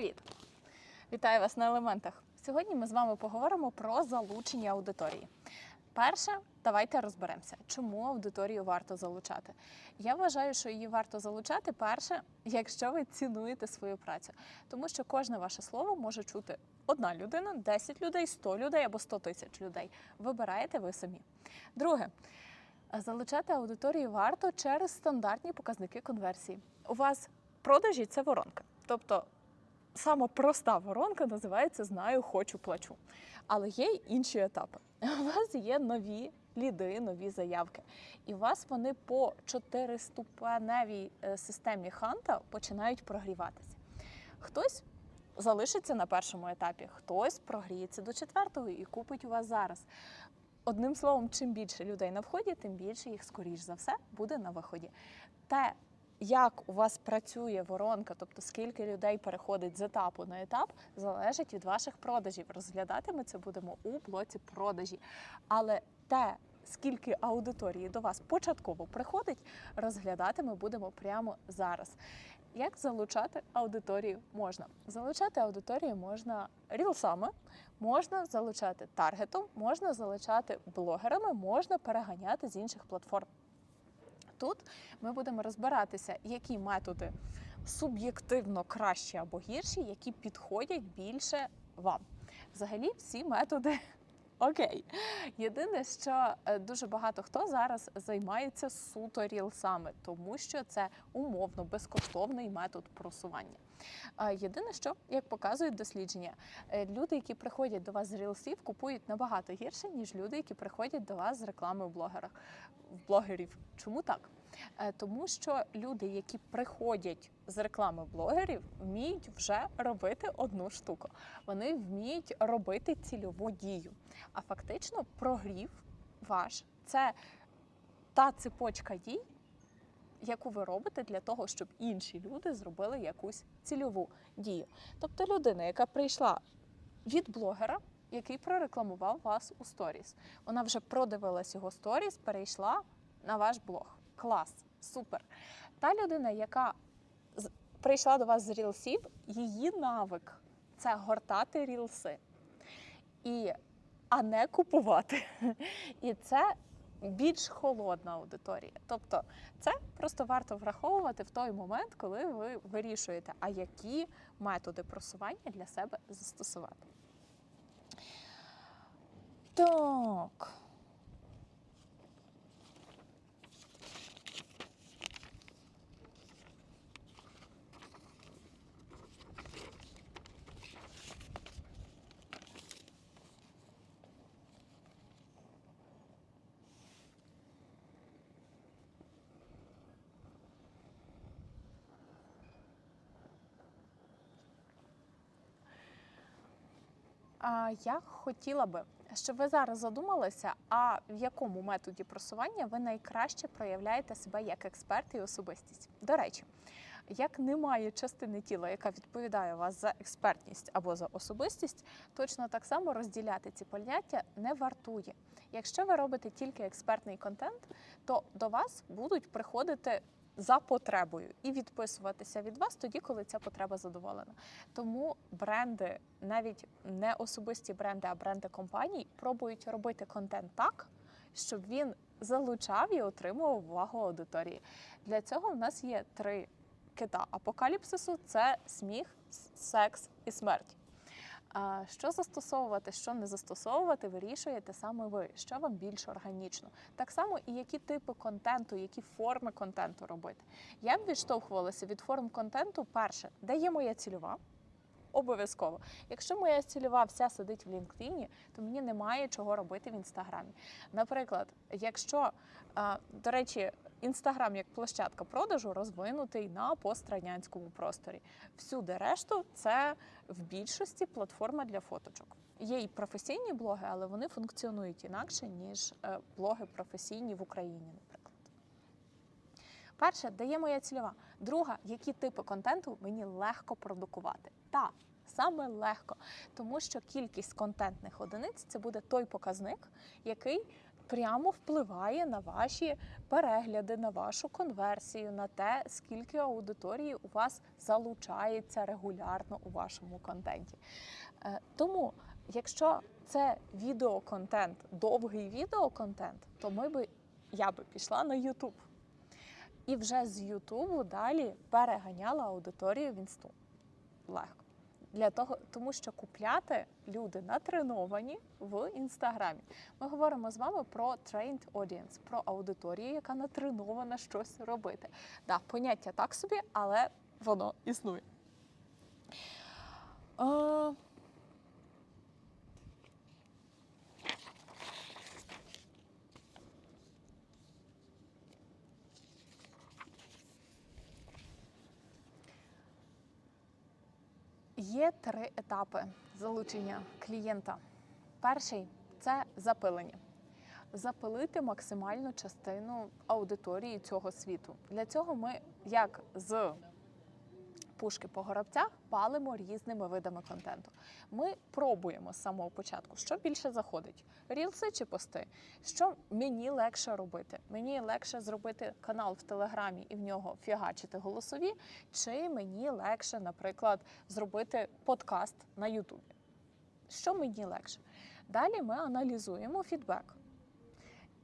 Привіт! Вітаю вас на елементах. Сьогодні ми з вами поговоримо про залучення аудиторії. Перше, давайте розберемося, чому аудиторію варто залучати. Я вважаю, що її варто залучати перше, якщо ви цінуєте свою працю, тому що кожне ваше слово може чути одна людина, 10 людей, 100 людей або 100 тисяч людей. Вибираєте ви самі. Друге, залучати аудиторію варто через стандартні показники конверсії. У вас продажі це воронка. Тобто сама проста воронка називається Знаю, хочу, плачу. Але є й інші етапи. У вас є нові ліди, нові заявки. І у вас вони по чотириступеневій е, системі ханта починають прогріватися. Хтось залишиться на першому етапі, хтось прогріється до четвертого і купить у вас зараз. Одним словом, чим більше людей на вході, тим більше їх, скоріш за все, буде на виході. Те, як у вас працює воронка, тобто скільки людей переходить з етапу на етап, залежить від ваших продажів. Розглядати ми це будемо у блоці продажі. Але те, скільки аудиторії до вас початково приходить, розглядати ми будемо прямо зараз. Як залучати аудиторію можна? Залучати аудиторію можна рілсами, можна залучати таргетом, можна залучати блогерами, можна переганяти з інших платформ. Тут ми будемо розбиратися, які методи суб'єктивно кращі або гірші, які підходять більше вам. Взагалі, всі методи окей. Єдине, що е, дуже багато хто зараз займається суто рілсами, тому що це умовно безкоштовний метод просування. Єдине, що як показують дослідження, е, люди, які приходять до вас з рілсів, купують набагато гірше, ніж люди, які приходять до вас з реклами в блогерах блогерів. Чому так? Е, Тому що люди, які приходять з реклами блогерів, вміють вже робити одну штуку. Вони вміють робити цільову дію. А фактично прогрів ваш це та цепочка дій, яку ви робите для того, щоб інші люди зробили якусь цільову дію. Тобто людина, яка прийшла від блогера, який прорекламував вас у сторіс. Вона вже продивилась його сторіс, перейшла на ваш блог. Клас, супер. Та людина, яка прийшла до вас з рілсів, її навик це гортати рілси. І, а не купувати. І це більш холодна аудиторія. Тобто це просто варто враховувати в той момент, коли ви вирішуєте, а які методи просування для себе застосувати. Так. Я хотіла би, щоб ви зараз задумалися, а в якому методі просування ви найкраще проявляєте себе як експерт і особистість. До речі, як немає частини тіла, яка відповідає вас за експертність або за особистість, точно так само розділяти ці поняття не вартує. Якщо ви робите тільки експертний контент, то до вас будуть приходити за потребою і відписуватися від вас тоді, коли ця потреба задоволена. Тому бренди, навіть не особисті бренди, а бренди компаній, пробують робити контент так, щоб він залучав і отримував увагу аудиторії. Для цього в нас є три кита апокаліпсису: це сміх, секс і смерть. А Що застосовувати, що не застосовувати, вирішуєте саме ви, що вам більш органічно. Так само і які типи контенту, які форми контенту робити. Я б відштовхувалася від форм контенту. Перше, де є моя цільова. Обов'язково. Якщо моя цільова вся сидить в LinkedIn, то мені немає чого робити в інстаграмі. Наприклад, якщо, до речі, інстаграм як площадка продажу розвинутий на пострадянському просторі. Всюди решту це в більшості платформа для фоточок. Є і професійні блоги, але вони функціонують інакше, ніж е, блоги професійні в Україні, наприклад. Перше, де є моя цільова. Друга, які типи контенту мені легко продукувати. Та саме легко, тому що кількість контентних одиниць це буде той показник, який прямо впливає на ваші перегляди, на вашу конверсію, на те, скільки аудиторії у вас залучається регулярно у вашому контенті. Е, Тому, якщо це відеоконтент, довгий відеоконтент, то ми би я би пішла на YouTube. І вже з Ютубу далі переганяла аудиторію в інсту. Легко. Для того, тому що купляти люди натреновані в інстаграмі. Ми говоримо з вами про trained audience, про аудиторію, яка натренована щось робити. Да, поняття так собі, але воно існує. Е, Є три етапи залучення клієнта. Перший це запилення. Запилити максимальну частину аудиторії цього світу. Для цього ми, як з пушки по горобцях, палимо різними видами контенту. Ми пробуємо з самого початку, що більше заходить: рілси чи пости. Що мені легше робити? Мені легше зробити канал в Телеграмі і в нього фігачити голосові, чи мені легше, наприклад, зробити подкаст на Ютубі. Що мені легше? Далі ми аналізуємо фідбек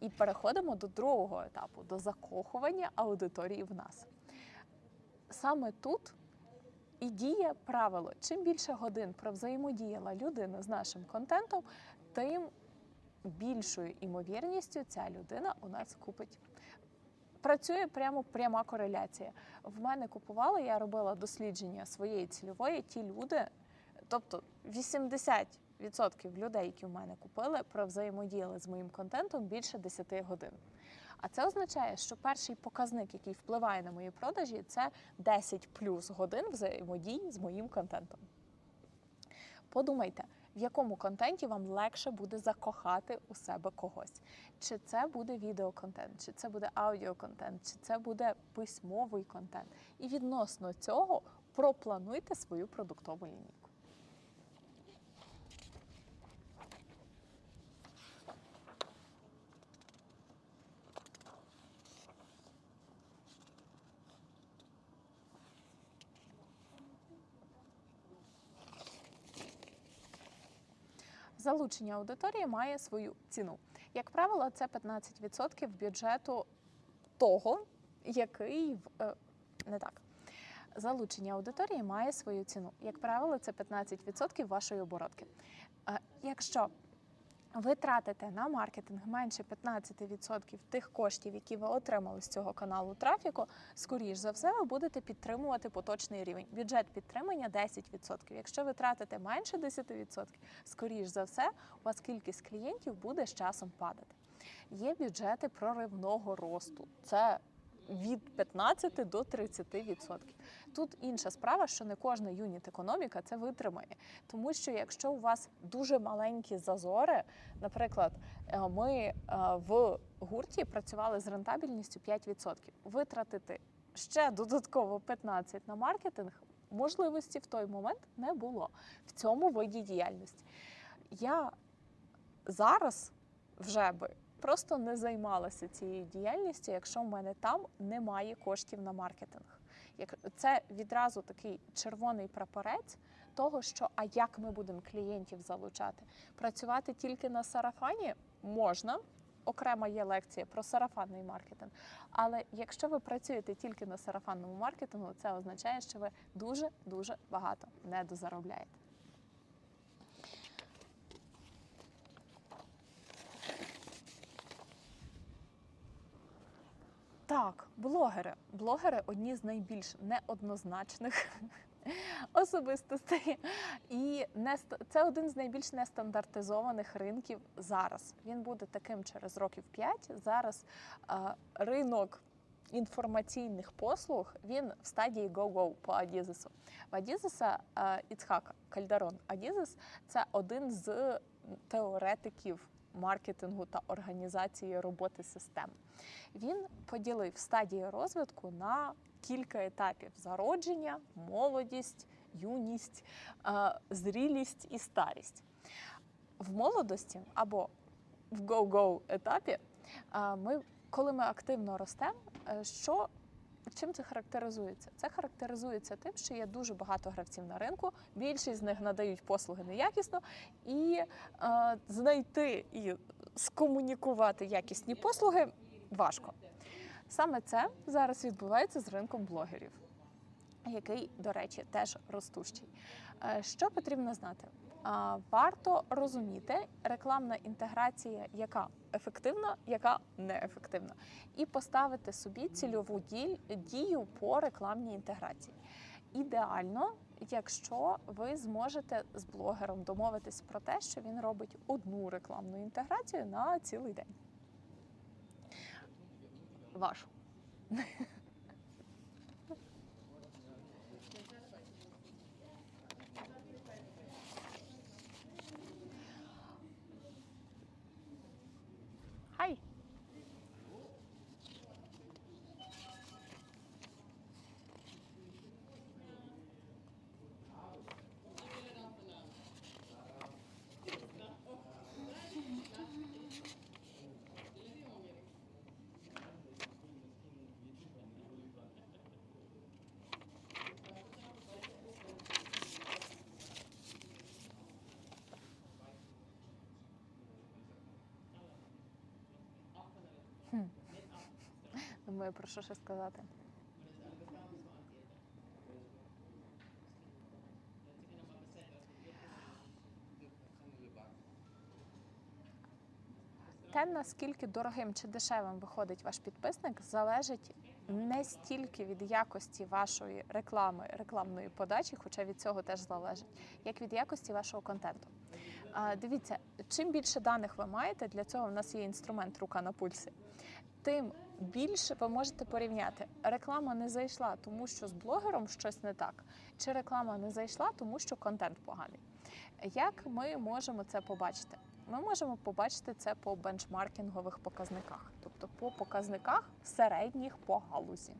і переходимо до другого етапу до закохування аудиторії в нас. Саме тут і діє правило: чим більше годин провзаємодіяла людина з нашим контентом, тим більшою імовірністю ця людина у нас купить. Працює прямо пряма кореляція. В мене купували, я робила дослідження своєї цільової. Ті люди, тобто 80% людей, які в мене купили, провзаємодіяли з моїм контентом більше 10 годин. А це означає, що перший показник, який впливає на мої продажі, це 10 плюс годин взаємодії з моїм контентом. Подумайте, в якому контенті вам легше буде закохати у себе когось. Чи це буде відеоконтент, чи це буде аудіоконтент, чи це буде письмовий контент. І відносно цього проплануйте свою продуктову лінійку. Залучення аудиторії має свою ціну. Як правило, це 15% бюджету того, який в е, не так. Залучення аудиторії має свою ціну. Як правило, це 15% вашої оборотки. Е, Якщо ви тратите на маркетинг менше 15% тих коштів, які ви отримали з цього каналу трафіку, скоріш за все, ви будете підтримувати поточний рівень. Бюджет підтримання 10%. Якщо ви тратите менше 10%, скоріш за все, у вас кількість клієнтів буде з часом падати. Є бюджети проривного росту. Це від 15 до 30%. Тут інша справа, що не кожна юніт економіка це витримає. Тому що якщо у вас дуже маленькі зазори, наприклад, е, ми е, в гурті працювали з рентабельністю 5%. Витратити ще додатково 15% на маркетинг можливості в той момент не було в цьому виді діяльності. Я зараз вже би просто не займалася цією діяльністю, якщо в мене там немає коштів на маркетинг. Це відразу такий червоний прапорець того, що а як ми будемо клієнтів залучати? Працювати тільки на сарафані можна. Окрема є лекція про сарафанний маркетинг. Але якщо ви працюєте тільки на сарафанному маркетингу, це означає, що ви дуже дуже багато недозаробляєте. Так, блогери. Блогери одні з найбільш неоднозначних особистостей. І не це один з найбільш нестандартизованих ринків зараз. Він буде таким через років 5. Зараз е, ринок інформаційних послуг він в стадії go-go по Адізесу. В Адізеса е, Іцхака Кальдарон Адізес це один з теоретиків маркетингу та організації роботи систем. Він поділив стадії розвитку на кілька етапів: зародження, молодість, юність, е, зрілість і старість. В молодості або в go-go етапі, ми, коли ми активно ростемо, е, чим це характеризується? Це характеризується тим, що є дуже багато гравців на ринку. Більшість з них надають послуги неякісно, і е, знайти і скомунікувати якісні послуги важко. Саме це зараз відбувається з ринком блогерів, який, до речі, теж ростущий. Е, Що потрібно знати? Варто розуміти рекламна інтеграція, яка ефективна, яка неефективна, і поставити собі цільову дію по рекламній інтеграції. Ідеально, якщо ви зможете з блогером домовитись про те, що він робить одну рекламну інтеграцію на цілий день. Вашу. Hi. Думаю, про що ще сказати. Те, наскільки дорогим чи дешевим виходить ваш підписник, залежить не стільки від якості вашої реклами, рекламної подачі, хоча від цього теж залежить, як від якості вашого контенту. Дивіться, чим більше даних ви маєте, для цього в нас є інструмент рука на пульсі. Тим більше ви можете порівняти. Реклама не зайшла, тому що з блогером щось не так, чи реклама не зайшла, тому що контент поганий. Як ми можемо це побачити? Ми можемо побачити це по бенчмаркінгових показниках, тобто по показниках середніх по галузі.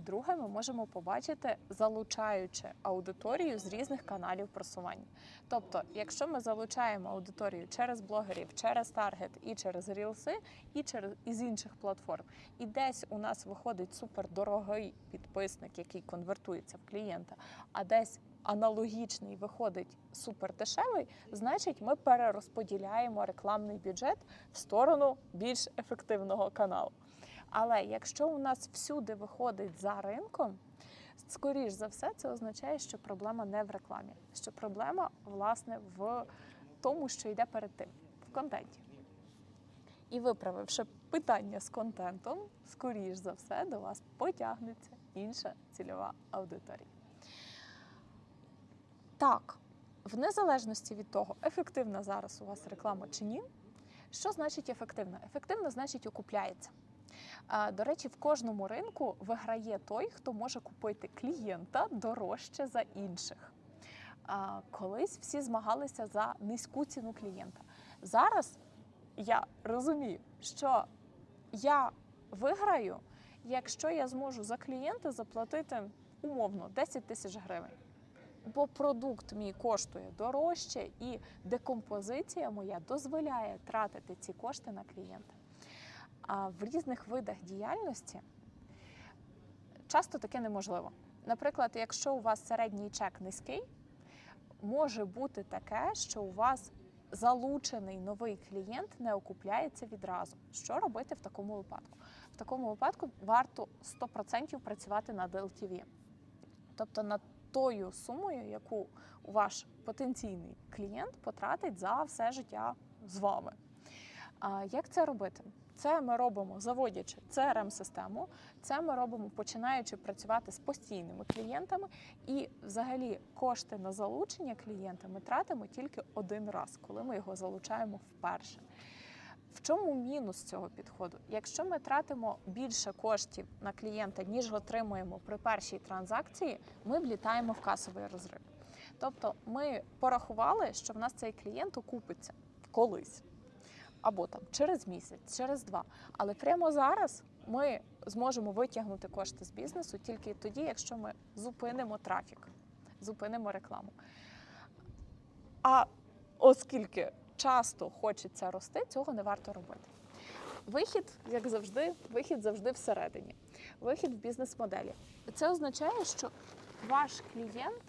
Друге, ми можемо побачити, залучаючи аудиторію з різних каналів просування. Тобто, якщо ми залучаємо аудиторію через блогерів, через таргет і через рілси, і через із інших платформ, і десь у нас виходить супердорогий підписник, який конвертується в клієнта, а десь аналогічний виходить супердешевий, значить ми перерозподіляємо рекламний бюджет в сторону більш ефективного каналу. Але якщо у нас всюди виходить за ринком, скоріш за все, це означає, що проблема не в рекламі, що проблема власне в тому, що йде перед тим, в контенті. І виправивши питання з контентом, скоріш за все до вас потягнеться інша цільова аудиторія. Так, в незалежності від того, ефективна зараз у вас реклама чи ні, що значить ефективна? Ефективна значить окупляється. До речі, в кожному ринку виграє той, хто може купити клієнта дорожче за інших. Колись всі змагалися за низьку ціну клієнта. Зараз я розумію, що я виграю, якщо я зможу за клієнта заплатити умовно 10 тисяч гривень. Бо продукт мій коштує дорожче, і декомпозиція моя дозволяє тратити ці кошти на клієнта. В різних видах діяльності часто таке неможливо. Наприклад, якщо у вас середній чек низький, може бути таке, що у вас залучений новий клієнт не окупляється відразу. Що робити в такому випадку? В такому випадку варто 100% працювати над LTV. Тобто над тою сумою, яку ваш потенційний клієнт потратить за все життя з вами. Як це робити? Це ми робимо, заводячи crm систему це ми робимо починаючи працювати з постійними клієнтами, і взагалі кошти на залучення клієнта ми тратимо тільки один раз, коли ми його залучаємо вперше. В чому мінус цього підходу? Якщо ми тратимо більше коштів на клієнта, ніж отримуємо при першій транзакції, ми влітаємо в касовий розрив. Тобто ми порахували, що в нас цей клієнт окупиться колись. Або там через місяць, через два. Але прямо зараз ми зможемо витягнути кошти з бізнесу тільки тоді, якщо ми зупинимо трафік, зупинимо рекламу. А оскільки часто хочеться рости, цього не варто робити. Вихід, як завжди, вихід завжди всередині. Вихід в бізнес-моделі. Це означає, що ваш клієнт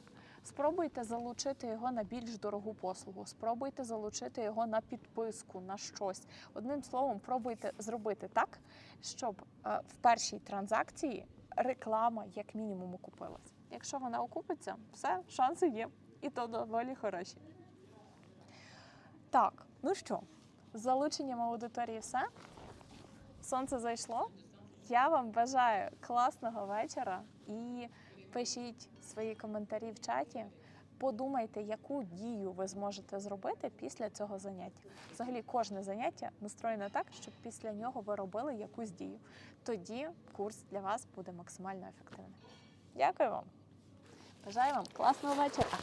спробуйте залучити його на більш дорогу послугу, спробуйте залучити його на підписку, на щось. Одним словом, пробуйте зробити так, щоб е, в першій транзакції реклама як мінімум окупилась. Якщо вона окупиться, все, шанси є. І то доволі хороші. Так, ну що, з залученням аудиторії все. Сонце зайшло. Я вам бажаю класного вечора і пишіть свої коментарі в чаті. Подумайте, яку дію ви зможете зробити після цього заняття. Взагалі, кожне заняття настроєне так, щоб після нього ви робили якусь дію. Тоді курс для вас буде максимально ефективним. Дякую вам! Бажаю вам класного вечора!